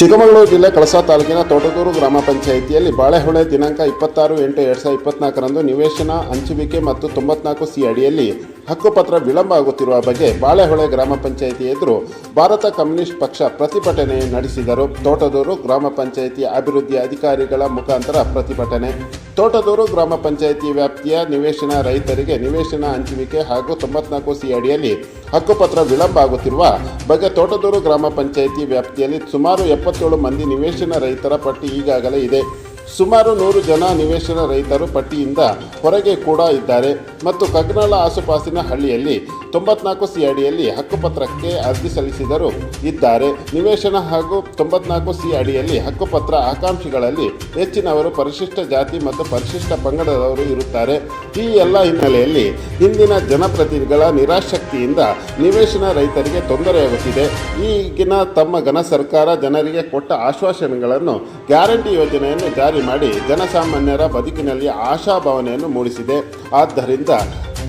ಚಿಕ್ಕಮಗಳೂರು ಜಿಲ್ಲೆ ಕಳಸಾ ತಾಲೂಕಿನ ತೋಟದೂರು ಗ್ರಾಮ ಪಂಚಾಯಿತಿಯಲ್ಲಿ ಬಾಳೆಹೊಳೆ ದಿನಾಂಕ ಇಪ್ಪತ್ತಾರು ಎಂಟು ಎರಡು ಸಾವಿರದ ಇಪ್ಪತ್ನಾಲ್ಕರಂದು ನಿವೇಶನ, ಹಂಚುವಿಕೆ ಮತ್ತು ತೊಂಬತ್ನಾಲ್ಕು ಸಿ ಅಡಿಯಲ್ಲಿ ಹಕ್ಕುಪತ್ರ ವಿಳಂಬ ಆಗುತ್ತಿರುವ ಬಗ್ಗೆ ಬಾಳೆಹೊಳೆ ಗ್ರಾಮ ಪಂಚಾಯಿತಿ ಎದುರು ಭಾರತ ಕಮ್ಯುನಿಸ್ಟ್ ಪಕ್ಷ ಪ್ರತಿಭಟನೆ ನಡೆಸಿದರು. ತೋಟದೂರು ಗ್ರಾಮ ಪಂಚಾಯಿತಿ ಅಭಿವೃದ್ಧಿ ಅಧಿಕಾರಿಗಳ ಮುಖಾಂತರ ಪ್ರತಿಭಟನೆ. ತೋಟದೂರು ಗ್ರಾಮ ಪಂಚಾಯಿತಿ ವ್ಯಾಪ್ತಿಯ ನಿವೇಶನ ರೈತರಿಗೆ ನಿವೇಶನ, ಹಂಚುವಿಕೆ ಹಾಗೂ ತೊಂಬತ್ನಾಲ್ಕು ಸಿ ಅಡಿಯಲ್ಲಿ ಹಕ್ಕುಪತ್ರ ವಿಳಂಬ ಆಗುತ್ತಿರುವ ಬಗ್ಗೆ ತೋಟದೂರು ಗ್ರಾಮ ಪಂಚಾಯಿತಿ ವ್ಯಾಪ್ತಿಯಲ್ಲಿ ಸುಮಾರು ಎಪ್ಪತ್ತೇಳು ಮಂದಿ ನಿವೇಶನ ರೈತರ ಪಟ್ಟಿ ಈಗಾಗಲೇ ಇದೆ. ಸುಮಾರು ನೂರು ಜನ ನಿವೇಶನ ರೈತರು ಪಟ್ಟಿಯಿಂದ ಹೊರಗೆ ಕೂಡ ಇದ್ದಾರೆ. ಮತ್ತು ಕಗ್ನಾಳ ಆಸುಪಾಸಿನ ಹಳ್ಳಿಯಲ್ಲಿ ತೊಂಬತ್ನಾಲ್ಕು ಸಿ ಅಡಿಯಲ್ಲಿ ಹಕ್ಕುಪತ್ರಕ್ಕೆ ಅರ್ಜಿ ಸಲ್ಲಿಸಿದರು ಇದ್ದಾರೆ. ನಿವೇಶನ ಹಾಗೂ ತೊಂಬತ್ನಾಲ್ಕು ಸಿ ಅಡಿಯಲ್ಲಿ ಹಕ್ಕುಪತ್ರ ಆಕಾಂಕ್ಷಿಗಳಲ್ಲಿ ಹೆಚ್ಚಿನವರು ಪರಿಶಿಷ್ಟ ಜಾತಿ ಮತ್ತು ಪರಿಶಿಷ್ಟ ಪಂಗಡದವರು ಇರುತ್ತಾರೆ. ಈ ಎಲ್ಲ ಹಿನ್ನೆಲೆಯಲ್ಲಿ ಇಂದಿನ ಜನಪ್ರತಿನಿಧಿಗಳ ನಿರಾಶಕ್ತಿಯಿಂದ ನಿವೇಶನ ರೈತರಿಗೆ ತೊಂದರೆಯಾಗುತ್ತಿದೆ ಈಗಿನ ತಮ್ಮ ಘನ ಸರ್ಕಾರ ಜನರಿಗೆ ಕೊಟ್ಟ ಆಶ್ವಾಸನೆಗಳನ್ನು ಗ್ಯಾರಂಟಿ ಯೋಜನೆಯನ್ನು ಜಾರಿ ಮಾಡಿ ಜನಸಾಮಾನ್ಯರ ಬದುಕಿನಲ್ಲಿ ಆಶಾಭಾವನೆಯನ್ನು ಮೂಡಿಸಿದೆ. ಆದ್ದರಿಂದ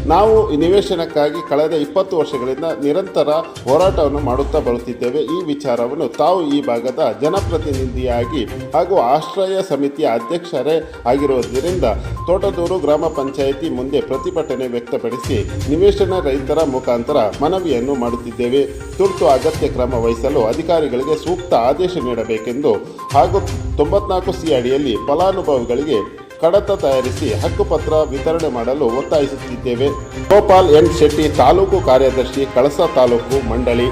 ನಾವು ಈ ನಿವೇಶನಕ್ಕಾಗಿ ಕಳೆದ ಇಪ್ಪತ್ತು ವರ್ಷಗಳಿಂದ ನಿರಂತರ ಹೋರಾಟವನ್ನು ಮಾಡುತ್ತಾ ಬರುತ್ತಿದ್ದೇವೆ. ಈ ವಿಚಾರವನ್ನು ತಾವು ಈ ಭಾಗದ ಜನಪ್ರತಿನಿಧಿಯಾಗಿ ಹಾಗೂ ಆಶ್ರಯ ಸಮಿತಿಯ ಅಧ್ಯಕ್ಷರೇ ಆಗಿರುವುದರಿಂದ ತೋಟದೂರು ಗ್ರಾಮ ಪಂಚಾಯಿತಿ ಮುಂದೆ ಪ್ರತಿಭಟನೆ ವ್ಯಕ್ತಪಡಿಸಿ ನಿವೇಶನ ರೈತರ ಮುಖಾಂತರ ಮನವಿಯನ್ನು ಮಾಡುತ್ತಿದ್ದೇವೆ. ತುರ್ತು ಅಗತ್ಯ ಕ್ರಮ ವಹಿಸಲು ಅಧಿಕಾರಿಗಳಿಗೆ ಸೂಕ್ತ ಆದೇಶ ನೀಡಬೇಕೆಂದು ಹಾಗೂ ತೊಂಬತ್ನಾಲ್ಕು ಸಿ ಅಡಿಯಲ್ಲಿ ಫಲಾನುಭವಿಗಳಿಗೆ ಕಡತ ತಯಾರಿಸಿ ಹಕ್ಕುಪತ್ರ ವಿತರಣೆ ಮಾಡಲು ಒತ್ತಾಯಿಸುತ್ತಿದ್ದೇವೆ. ಗೋಪಾಲ್ ಎನ್ ಶೆಟ್ಟಿ ತಾಲೂಕು ಕಾರ್ಯದರ್ಶಿ ಕಳಸ ತಾಲೂಕು ಮಂಡಳಿ.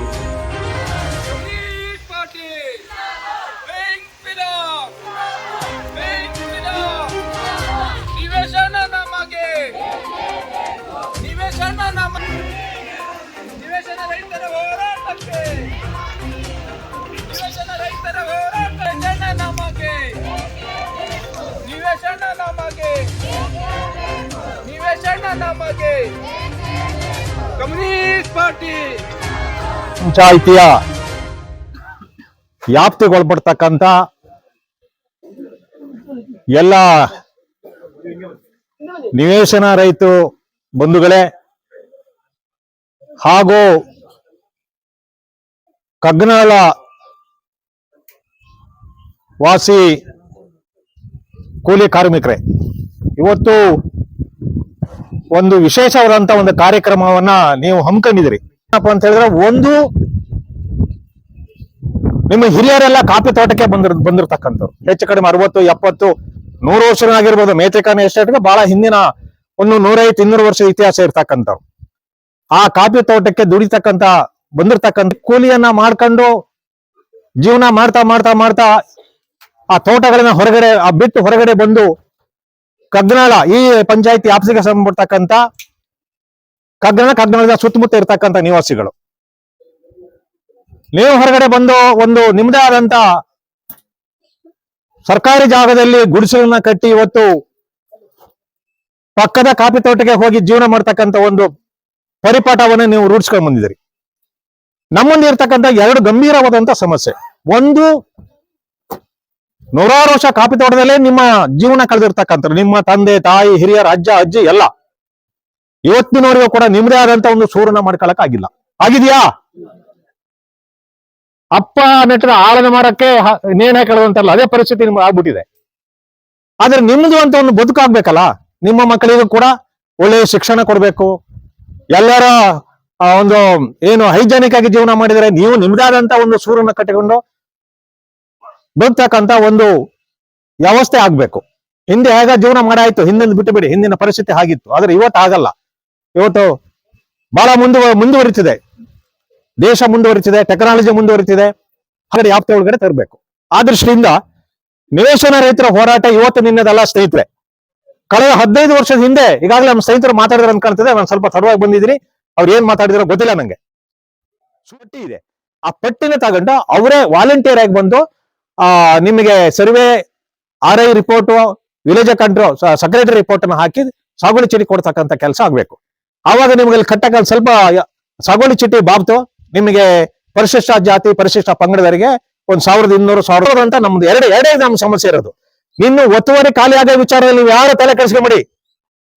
ನಿವೇಶನ ನಮಗೆ. ನಿವೇಶನ ನಮಗೆ. Communist party. ಪಂಚಾಯಿತಿಯ ವ್ಯಾಪ್ತಿಗೊಳ್ಪಡ್ತಕ್ಕಂಥ ಎಲ್ಲ ನಿವೇಶನ ರೈತ ಬಂಧುಗಳೇ ಹಾಗೂ ಕಗ್ನಾಳ ವಾಸಿ ಕೂಲಿ ಕಾರ್ಮಿಕರೇ. ಇವತ್ತು ಒಂದು ವಿಶೇಷವಾದಂತ ಒಂದು ಕಾರ್ಯಕ್ರಮವನ್ನ ನೀವು ಹಮ್ಮಿಕೊಂಡಿದ್ದೀರಿ ಏನಪ್ಪ ಅಂತ ಹೇಳಿದ್ರೆ ಒಂದು ನಿಮ್ಮ ಹಿರಿಯರೆಲ್ಲ ಕಾಫಿ ತೋಟಕ್ಕೆ ಬಂದಿರ್, ಬಂದಿರತಕ್ಕಂಥವ್ರು. ಹೆಚ್ಚು ಕಡಿಮೆ ಅರವತ್ತು, ಎಪ್ಪತ್ತು, ನೂರು ವರ್ಷನಾಗಿರ್ಬೋದು ಮೇತ್ರಿಕಾನ ಎಸ್ಟೇಟ್ಗೆ ಬಹಳ ಹಿಂದಿನ ಒಂದು ನೂರೈವತ್ತು ಇನ್ನೂರು ವರ್ಷ ಇತಿಹಾಸ ಇರ್ತಕ್ಕಂಥವ್ರು. ಆ ಕಾಫಿ ತೋಟಕ್ಕೆ ದುಡಿತಕ್ಕಂತ ಬಂದಿರ್ತಕ್ಕಂಥ ಕೂಲಿಯನ್ನ ಮಾಡ್ಕೊಂಡು ಜೀವನ ಮಾಡ್ತಾ ಮಾಡ್ತಾ ಮಾಡ್ತಾ ಆ ತೋಟಗಳನ್ನ ಹೊರಗಡೆ, ಆ ಬಿಟ್ಟು ಹೊರಗಡೆ ಬಂದು ಕಗ್ನಾಳ, ಈ ಪಂಚಾಯತಿ ಆಫೀಸಿಗೆ ಸಂಬಂಧಪಡ್ತಕ್ಕಂತ ಕಗ್ನಾಳ, ಕಗ್ನಾಳದ ಸುತ್ತಮುತ್ತ ಇರ್ತಕ್ಕಂಥ ನಿವಾಸಿಗಳು. ನೀವು ಹೊರಗಡೆ ಬಂದು ಒಂದು ನಿಮ್ಮದೇ ಆದಂತ ಸರ್ಕಾರಿ ಜಾಗದಲ್ಲಿ ಗುಡಿಸಲನ್ನ ಕಟ್ಟಿ ಇವತ್ತು ಪಕ್ಕದ ಕಾಫಿ ತೋಟಕ್ಕೆ ಹೋಗಿ ಜೀವನ ಮಾಡ್ತಕ್ಕಂಥ ಒಂದು ಪರಿಪಾಠವನ್ನು ನೀವು ರೂಢಿಸ್ಕೊಂಡು ಬಂದಿದ್ದೀರಿ. ನಮ್ಮಲ್ಲಿ ಇರ್ತಕ್ಕಂಥ ಎರಡು ಗಂಭೀರವಾದಂತ ಸಮಸ್ಯೆ. ಒಂದು ನೂರಾರು ವರ್ಷ ಕಾಪಿ ತೋಟದಲ್ಲೇ ನಿಮ್ಮ ಜೀವನ ಕಳೆದಿರ್ತಕ್ಕಂಥ ನಿಮ್ಮ ತಂದೆ, ತಾಯಿ, ಹಿರಿಯರ ಅಜ್ಜ, ಅಜ್ಜಿ ಎಲ್ಲ. ಇವತ್ತಿನವರೆಗೂ ಕೂಡ ನಿಮ್ಮದೇ ಆದಂತ ಒಂದು ಸೂರನ್ನ ಮಾಡ್ಕೊಳಕ್ ಆಗಿಲ್ಲ ಆಗಿದೆಯಾ? ಅಪ್ಪ ನೆಟ್ಟದ ಆಳನ ಮರಕ್ಕೆ ನೇಣೆ ಕಳೆದಂತಲ್ಲ, ಅದೇ ಪರಿಸ್ಥಿತಿ ನಿಮ್ಗೆ ಆಗ್ಬಿಟ್ಟಿದೆ. ಆದ್ರೆ ನಿಮ್ದು ಅಂತ ಒಂದು ಬದುಕಾಗ್ಬೇಕಲ್ಲ? ನಿಮ್ಮ ಮಕ್ಕಳಿಗೂ ಕೂಡ ಒಳ್ಳೆಯ ಶಿಕ್ಷಣ ಕೊಡ್ಬೇಕು. ಎಲ್ಲರ ಒಂದು, ಏನು ಹೈಜಾನಿಕ್ ಆಗಿ ಜೀವನ ಮಾಡಿದರೆ ನೀವು ನಿಮ್ದಾದಂತ ಒಂದು ಸೂರನ್ನ ಕಟ್ಟಿಕೊಂಡು ಬದುಕ್ತಕ್ಕಂತ ಒಂದು ವ್ಯವಸ್ಥೆ ಆಗ್ಬೇಕು. ಹಿಂದೆ ಹೇಗ ಜೀವನ ಮಾಡಾಯ್ತು? ಹಿಂದಿನ ಬಿಟ್ಟು ಬಿಡಿ. ಹಿಂದಿನ ಪರಿಸ್ಥಿತಿ ಆಗಿತ್ತು ಆದ್ರೆ ಇವತ್ತು ಆಗಲ್ಲ ಇವತ್ತು ಬಹಳ ಮುಂದುವ ಮುಂದುವರಿತಿದೆ. ದೇಶ ಮುಂದುವರಿತಿದೆ ಟೆಕ್ನಾಲಜಿ ಮುಂದುವರಿತಿದೆ. ಹಾಗಾದ್ರೆ ಯಾಪ್ತಿ ಒಳಗಡೆ ತರಬೇಕು. ಆ ದೃಷ್ಟಿಯಿಂದ ನಿವೇಶನ ರೈತರ ಹೋರಾಟ ಇವತ್ತು ನಿನ್ನದಲ್ಲ ಸ್ನೇಹಿತರೆ. ಕಳೆದ ಹದಿನೈದು ವರ್ಷದ ಹಿಂದೆ ಈಗಾಗಲೇ ನಮ್ಮ ಸ್ನೇಹಿತರು ಮಾತಾಡಿದ್ರೆ ಅನ್ಕಾಣ್ತದೆ ನಾನು ಸ್ವಲ್ಪ ತಡವಾಗಿ ಬಂದಿದ್ದೀನಿ. ಅವ್ರು ಏನ್ ಮಾತಾಡಿದ್ರು ಗೊತ್ತಿಲ್ಲ ನಂಗೆ. ಪಟ್ಟಿ ಇದೆ. ಆ ಪಟ್ಟಿನ ತಗೊಂಡು ಅವರೇ ವಾಲಂಟಿಯರ್ ಆಗಿ ಬಂದು ನಿಮಗೆ survey R I report village control secretary report ಅನ್ನು ಹಾಕಿ ಸಾಗುವಳಿ ಚೀಟಿ ಕೊಡ್ತಕ್ಕಂಥ ಕೆಲಸ ಆಗ್ಬೇಕು. ಆವಾಗ ನಿಮಗೆ ಕಟ್ಟಕ್ಕೆ ಸ್ವಲ್ಪ ಸಾಗುಳಿ ಸಾಗುವಳಿ ಚೀಟಿ ಬಾಬ್ತು. ನಿಮಗೆ ಪರಿಶಿಷ್ಟ ಜಾತಿ, ಪರಿಶಿಷ್ಟ ಪಂಗಡದವರಿಗೆ ಒಂದ್ ಸಾವಿರದ ಇನ್ನೂರು ಸಾವಿರ ಅಂತ ನಮ್ದು ಎರಡು, ಎರಡೇ ನಮ್ಮ ಸಮಸ್ಯೆ ಇರೋದು. ಇನ್ನು ಒತ್ತುವರಿ ಖಾಲಿ ಆಗೋ ವಿಚಾರದಲ್ಲಿ ನೀವು ಯಾರು ತಲೆ ಕೆಡಿಸ್ಕೊಂಬಿಡಿ.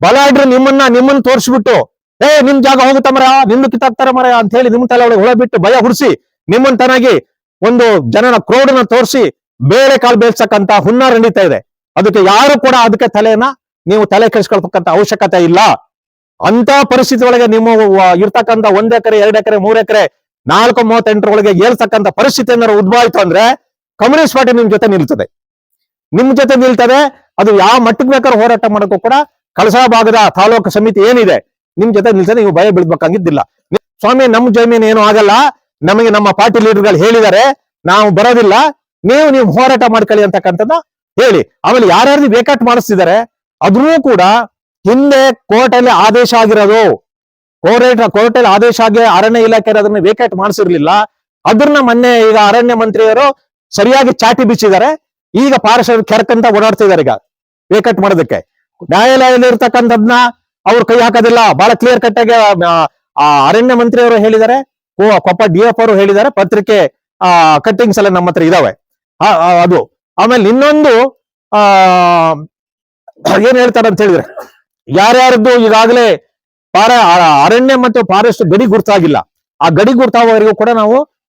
ಬಲಾಢ್ರು ನಿಮ್ಮನ್ನ ನಿಮ್ಮನ್ನ ತೋರಿಸ್ಬಿಟ್ಟು, ಏ, ನಿಮ್ ಜಾಗ ಹೋಗುತ್ತ ಮರ ನಿಮ್ದು ಕಿತ್ತಾಕ್ತಾರ ಮರ ಅಂತ ಹೇಳಿ ನಿಮ್ ತಲೆ ಒಳಗೆ ಹುಳ ಬಿಟ್ಟು ಭಯ ಹುಡಿಸಿ ನಿಮ್ಮನ್ ತನಾಗಿ ಒಂದು ಜನನ ಕ್ರೋಡನ ತೋರಿಸಿ ಬೇರೆ ಕಾಲು ಬೇಯಿಸ್ತಕ್ಕಂತ ಹುನ್ನಾರ ನಡೀತಾ ಇದೆ. ಅದಕ್ಕೆ ಯಾರು ಕೂಡ ಅದಕ್ಕೆ ತಲೆಯನ್ನ ನೀವು ತಲೆ ಕೆಡಿಸ್ಕೊಳ್ತಕ್ಕಂತ ಅವಶ್ಯಕತೆ ಇಲ್ಲ. ಅಂತ ಪರಿಸ್ಥಿತಿ ಒಳಗೆ ನಿಮ್ಮ ಇರ್ತಕ್ಕಂತ ಒಂದ್ ಎಕರೆ, ಎರಡ್ ಎಕರೆ, ಮೂರ್ ಎಕರೆ, ನಾಲ್ಕು ಮೂವತ್ತೆಂಟರೊಳಗೆ ಏಳ್ತಕ್ಕಂತ ಪರಿಸ್ಥಿತಿ ಏನಾದ್ರು ಉದ್ಭವಾಯಿತು ಅಂದ್ರೆ ಕಮ್ಯುನಿಸ್ಟ್ ಪಾರ್ಟಿ ನಿಮ್ ಜೊತೆ ನಿಲ್ತದೆ. ನಿಮ್ ಜೊತೆ ನಿಲ್ತದೆ, ಅದು ಯಾವ ಮಟ್ಟಕ್ಕೆ ಬೇಕಾದ್ರೂ ಹೋರಾಟ ಮಾಡಕ್ಕೂ ಕೂಡ ಕಳಸಾ ಭಾಗದ ತಾಲೂಕು ಸಮಿತಿ ಏನಿದೆ, ನಿಮ್ ಜೊತೆ ನಿಲ್ತದೆ, ನೀವು ಭಯ ಬೀಳ್ಬೇಕಾಗಿದ್ದಿಲ್ಲ. ಸ್ವಾಮಿ, ನಮ್ ಜಮೀನು ಏನು ಆಗಲ್ಲ ನಮಗೆ ನಮ್ಮ ಪಾರ್ಟಿ ಲೀಡರ್ಗಳು ಹೇಳಿದ್ದಾರೆ, ನಾವು ಬರೋದಿಲ್ಲ, ನೀವು ನೀವು ಹೋರಾಟ ಮಾಡ್ಕೊಳ್ಳಿ ಅಂತಕ್ಕಂಥದ್ದು ಹೇಳಿ. ಆಮೇಲೆ ಯಾರ್ಯಾರು ವೇಕಟ್ ಮಾಡಿಸ್ತಿದ್ದಾರೆ ಅದ್ರೂ ಕೂಡ ಹಿಂದೆ ಕೋರ್ಟ್ ಅಲ್ಲಿ ಆದೇಶ ಆಗಿರೋದು. ಕೋರ್ಟ್ ಕೋರ್ಟ್ ಅಲ್ಲಿ ಆದೇಶ ಆಗಿ ಅರಣ್ಯ ಇಲಾಖೆ ಅದನ್ನ ವೇಕಾಟ್ ಮಾಡಿಸಿರ್ಲಿಲ್ಲ. ಅದನ್ನ ಮೊನ್ನೆ ಈಗ ಅರಣ್ಯ ಮಂತ್ರಿಯವರು ಸರಿಯಾಗಿ ಚಾಟಿ ಬಿಚ್ಚಿದ್ದಾರೆ. ಈಗ ಪಾರಶ ಕೆರಕಂತ ಓಡಾಡ್ತಿದ್ದಾರೆ ಈಗ ವೇಕಟ್ ಮಾಡೋದಕ್ಕೆ. ನ್ಯಾಯಾಲಯದಲ್ಲಿ ಇರ್ತಕ್ಕಂಥದ್ನ ಅವ್ರು ಕೈ ಹಾಕೋದಿಲ್ಲ. ಬಹಳ ಕ್ಲಿಯರ್ ಕಟ್ ಆಗಿ ಅರಣ್ಯ ಮಂತ್ರಿಯವರು ಹೇಳಿದ್ದಾರೆ. ಕೊಪ್ಪ ಡಿ ಎಫ್ ಅವರು ಹೇಳಿದ್ದಾರೆ ಪತ್ರಿಕೆ, ಆ ಕಟ್ಟಿಂಗ್ಸ್ ಎಲ್ಲ ನಮ್ಮ ಹತ್ರ ಇದಾವೆ. ಅದು. ಆಮೇಲೆ ಇನ್ನೊಂದು, ಆ, ಏನ್ ಹೇಳ್ತಾರೆ ಅಂತ ಹೇಳಿದ್ರೆ, ಯಾರ್ಯಾರದ್ದು ಈಗಾಗಲೇ ಪಾರ ಅರಣ್ಯ ಮತ್ತು ಫಾರೆಸ್ಟ್ ಗಡಿ ಗುರ್ತಾಗಿಲ್ಲ. ಆ ಗಡಿ ಗುರ್ತಾವವರೆಗೂ ಕೂಡ ನಾವು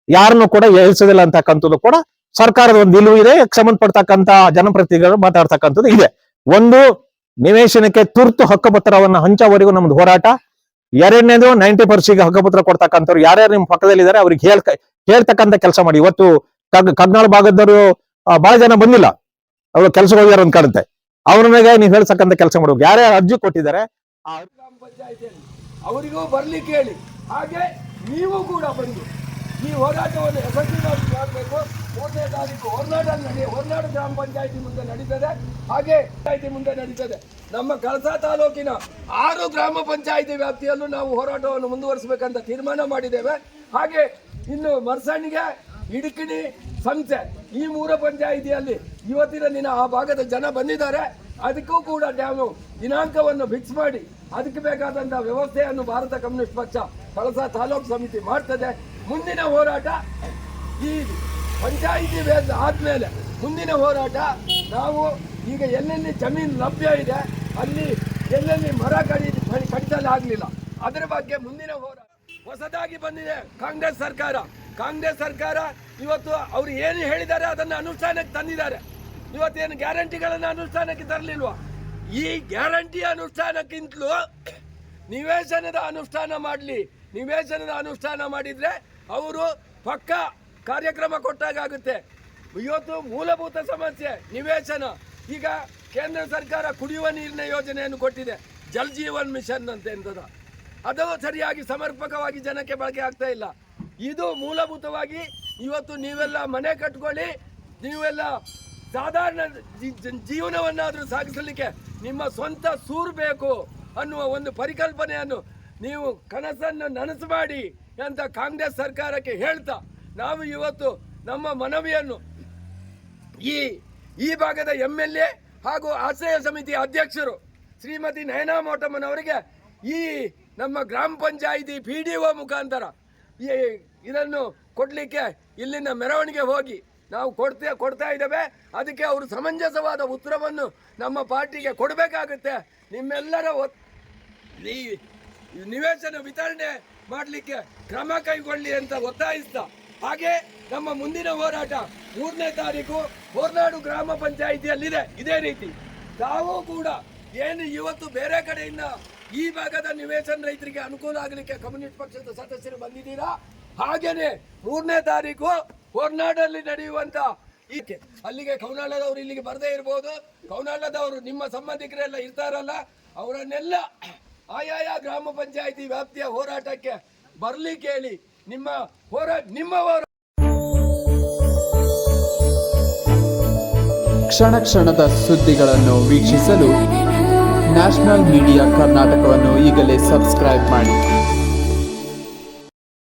ಯಾರನ್ನು ಕೂಡ ಎಲ್ಸೋದಿಲ್ಲ ಅಂತಕ್ಕಂಥದ್ದು ಕೂಡ ಸರ್ಕಾರದ ಒಂದು ನಿಲುವು ಇದೆ. ಸಂಬಂಧಪಡ್ತಕ್ಕಂತ ಜನಪ್ರತಿನಿಧಿಗಳು ಮಾತಾಡ್ತಕ್ಕಂಥದ್ದು ಇದೆ. ಒಂದು ನಿವೇಶನಕ್ಕೆ ತುರ್ತು ಹಕ್ಕುಪತ್ರವನ್ನ ಹಂಚೋವರೆಗೂ ನಮ್ದು ಹೋರಾಟ. ಎರಡನೇದು ನೈಂಟಿ ಪರ್ಸೆಂಟ್ ಹಕ್ಕುಪತ್ರ ಕೊಡ್ತಕ್ಕಂಥವ್ರು ಯಾರ್ಯಾರು ನಿಮ್ ಪಕ್ಕದಲ್ಲಿದ್ದಾರೆ, ಅವ್ರಿಗೆ ಹೇಳ್ ಹೇಳ್ತಕ್ಕಂತ ಕೆಲಸ ಮಾಡಿ. ಇವತ್ತು ಕಗ್, ಕಗ್ನಾಳ ಭಾಗದವರು ಬಹಳ ಜನ ಬಂದಿಲ್ಲ. ಅವ್ರ ಕೆಲಸ ಹೋಗ್ಯಾರ ಅಂತ ಕಾಣುತ್ತೆ. ಅವ್ರ ನೀವು ಹೇಳ್ತಕ್ಕಂತ ಕೆಲಸ ಮಾಡ್ಬೇಕು. ಯಾರ್ಯಾರು ಅರ್ಜಿ ಕೊಟ್ಟಿದ್ದಾರೆ ಗ್ರಾಮ ಅವರಿಗೂ ಬರ್ಲಿಕ್ಕೆ ಹೇಳಿ. ಹಾಗೆ ನೀವು ಕೂಡ ಬಂದು ಈ ಹೋರಾಟವನ್ನು ಯಶಸ್ವಿಯಾಗಿ ಮಾಡಬೇಕು. ಮೂರನೇ ತಾರೀಕು ಹೊರನಾಡಲ್ಲಿ ನಡೆ, ಹೊರನಾಡು ಗ್ರಾಮ ಪಂಚಾಯಿತಿ ಮುಂದೆ ನಡೀತದೆ. ಹಾಗೆ ಪಂಚಾಯಿತಿ ಮುಂದೆ ನಡೀತದೆ. ನಮ್ಮ ಕಳಸಾ ತಾಲೂಕಿನ ಆರು ಗ್ರಾಮ ಪಂಚಾಯಿತಿ ವ್ಯಾಪ್ತಿಯಲ್ಲೂ ನಾವು ಹೋರಾಟವನ್ನು ಮುಂದುವರಿಸಬೇಕಂತ ತೀರ್ಮಾನ ಮಾಡಿದ್ದೇವೆ. ಹಾಗೆ ಇನ್ನು ಮರ್ಸಣ್ಣಿಗೆ ಇಡುಕಿಣಿ ಸಂಸೆ ಈ ಮೂರ ಪಂಚಾಯಿತಿಯಲ್ಲಿ ಇವತ್ತಿನ ದಿನ ಆ ಭಾಗದ ಜನ ಬಂದಿದ್ದಾರೆ. ಅದಕ್ಕೂ ಕೂಡ ನಾವು ದಿನಾಂಕವನ್ನು ಫಿಕ್ಸ್ ಮಾಡಿ ಅದಕ್ಕೆ ಬೇಕಾದಂತಹ ವ್ಯವಸ್ಥೆಯನ್ನು ಭಾರತ ಕಮ್ಯುನಿಸ್ಟ್ ಪಕ್ಷ ಕಳಸಾ ತಾಲೂಕು ಸಮಿತಿ ಮಾಡ್ತದೆ. ಮುಂದಿನ ಹೋರಾಟ ಈ ಪಂಚಾಯಿತಿ ವೇದ ಆದ್ಮೇಲೆ ಮುಂದಿನ ಹೋರಾಟ ನಾವು ಈಗ ಎಲ್ಲೆಲ್ಲಿ ಜಮೀನು ಲಭ್ಯ ಇದೆ ಅಲ್ಲಿ ಎಲ್ಲೆಲ್ಲಿ ಮರ ಕಡಿ ಕಡಿಸಲಾಗಲಿಲ್ಲ ಅದರ ಬಗ್ಗೆ ಮುಂದಿನ ಹೋರಾಟ ಹೊಸದಾಗಿ ಬಂದಿದೆ ಕಾಂಗ್ರೆಸ್ ಸರ್ಕಾರ. ಕಾಂಗ್ರೆಸ್ ಸರ್ಕಾರ ಇವತ್ತು ಅವರು ಏನು ಹೇಳಿದ್ದಾರೆ ಅದನ್ನು ಅನುಷ್ಠಾನಕ್ಕೆ ತಂದಿದ್ದಾರೆ. ಇವತ್ತೇನು ಗ್ಯಾರಂಟಿಗಳನ್ನು ಅನುಷ್ಠಾನಕ್ಕೆ ತರಲಿಲ್ವಾ? ಈ ಗ್ಯಾರಂಟಿ ಅನುಷ್ಠಾನಕ್ಕಿಂತಲೂ ನಿವೇಶನದ ಅನುಷ್ಠಾನ ಮಾಡಲಿ. ನಿವೇಶನದ ಅನುಷ್ಠಾನ ಮಾಡಿದ್ರೆ ಅವರು ಪಕ್ಕ ಕಾರ್ಯಕ್ರಮ ಕೊಟ್ಟಾಗುತ್ತೆ ಇವತ್ತು ಮೂಲಭೂತ ಸಮಸ್ಯೆ, ನಿವೇಶನ. ಈಗ ಕೇಂದ್ರ ಸರ್ಕಾರ ಕುಡಿಯುವ ನೀರಿನ ಯೋಜನೆಯನ್ನು ಕೊಟ್ಟಿದೆ. ಜಲ್ ಜೀವನ್ ಮಿಷನ್ ಅಂತ ಎಂತದ ಅದು ಸರಿಯಾಗಿ ಸಮರ್ಪಕವಾಗಿ ಜನಕ್ಕೆ ಬಳಕೆ ಆಗ್ತಾ ಇಲ್ಲ. ಇದು ಮೂಲಭೂತವಾಗಿ ಇವತ್ತು ನೀವೆಲ್ಲ ಮನೆ ಕಟ್ಕೊಳ್ಳಿ, ನೀವೆಲ್ಲ ಸಾಧಾರಣ ಜೀವನವನ್ನಾದರೂ ಸಾಗಿಸಲಿಕ್ಕೆ ನಿಮ್ಮ ಸ್ವಂತ ಸೂರು ಬೇಕು ಅನ್ನುವ ಒಂದು ಪರಿಕಲ್ಪನೆಯನ್ನು ನೀವು ಕನಸನ್ನು ನನಸು ಮಾಡಿ ಅಂತ ಕಾಂಗ್ರೆಸ್ ಸರ್ಕಾರಕ್ಕೆ ಹೇಳ್ತಾ, ನಾವು ಇವತ್ತು ನಮ್ಮ ಮನವಿಯನ್ನು ಈ ಈ ಭಾಗದ ಎಂ ಎಲ್ ಎ ಹಾಗೂ ಆಶ್ರಯ ಸಮಿತಿ ಅಧ್ಯಕ್ಷರು ಶ್ರೀಮತಿ ನಯನಾ ಮೋಟಮ್ಮನವರಿಗೆ ಈ ನಮ್ಮ ಗ್ರಾಮ ಪಂಚಾಯಿತಿ ಪಿ ಡಿ ಒ ಮುಖಾಂತರ ಈ ಇದನ್ನು ಕೊಡಲಿಕ್ಕೆ ಇಲ್ಲಿನ ಮೆರವಣಿಗೆ ಹೋಗಿ ನಾವು ಕೊಡ್ತೇ, ಕೊಡ್ತಾ ಇದ್ದೇವೆ. ಅದಕ್ಕೆ ಅವರು ಸಮಂಜಸವಾದ ಉತ್ತರವನ್ನು ನಮ್ಮ ಪಾರ್ಟಿಗೆ ಕೊಡಬೇಕಾಗುತ್ತೆ. ನಿಮ್ಮೆಲ್ಲರ ನಿವೇಶನ ವಿತರಣೆ ಮಾಡಲಿಕ್ಕೆ ಕ್ರಮ ಕೈಗೊಳ್ಳಿ ಅಂತ ಒತ್ತಾಯಿಸ್ತಾ ಹಾಗೆ ನಮ್ಮ ಮುಂದಿನ ಹೋರಾಟ ಮೂರನೇ ತಾರೀಕು ಹೊರನಾಡು ಗ್ರಾಮ ಪಂಚಾಯಿತಿಯಲ್ಲಿದೆ. ಇದೇ ರೀತಿ ತಾವು ಕೂಡ ಏನು ಇವತ್ತು ಬೇರೆ ಕಡೆಯಿಂದ ಈ ಭಾಗದ ನಿವೇಶನ ರೈತರಿಗೆ ಅನುಕೂಲ ಆಗಲಿಕ್ಕೆ ಕಮ್ಯುನಿಸ್ಟ್ ಪಕ್ಷದ ಸದಸ್ಯರು ಬಂದಿದ್ದೀರಾ? ಹಾಗೇನೆ ಮೂರನೇ ತಾರೀಕು ಹೊರನಾಡಲ್ಲಿ ನಡೆಯುವಂತ ಈಕೆ ಅಲ್ಲಿಗೆ ಕೌನಾಳದವರು ಇಲ್ಲಿಗೆ ಬರದೇ ಇರಬಹುದು ಕೌನಾಳದವರು ನಿಮ್ಮ ಸಂಬಂಧಿಕರೆಲ್ಲ ಇರ್ತಾರಲ್ಲ, ಅವರನ್ನೆಲ್ಲ ಆಯಾಯ ಗ್ರಾಮ ಪಂಚಾಯಿತಿ ವ್ಯಾಪ್ತಿಯ ಹೋರಾಟಕ್ಕೆ ಬರಲಿ ಹೇಳಿ ನಿಮ್ಮ ಹೋರಾಟ ನಿಮ್ಮ ಕ್ಷಣ ಕ್ಷಣದ ಸುದ್ದಿಗಳನ್ನು ವೀಕ್ಷಿಸಲು ನ್ಯಾಷನಲ್ ಮೀಡಿಯಾ ಕರ್ನಾಟಕವನ್ನು ಈಗಲೇ ಸಬ್ಸ್ಕ್ರೈಬ್ ಮಾಡಿ.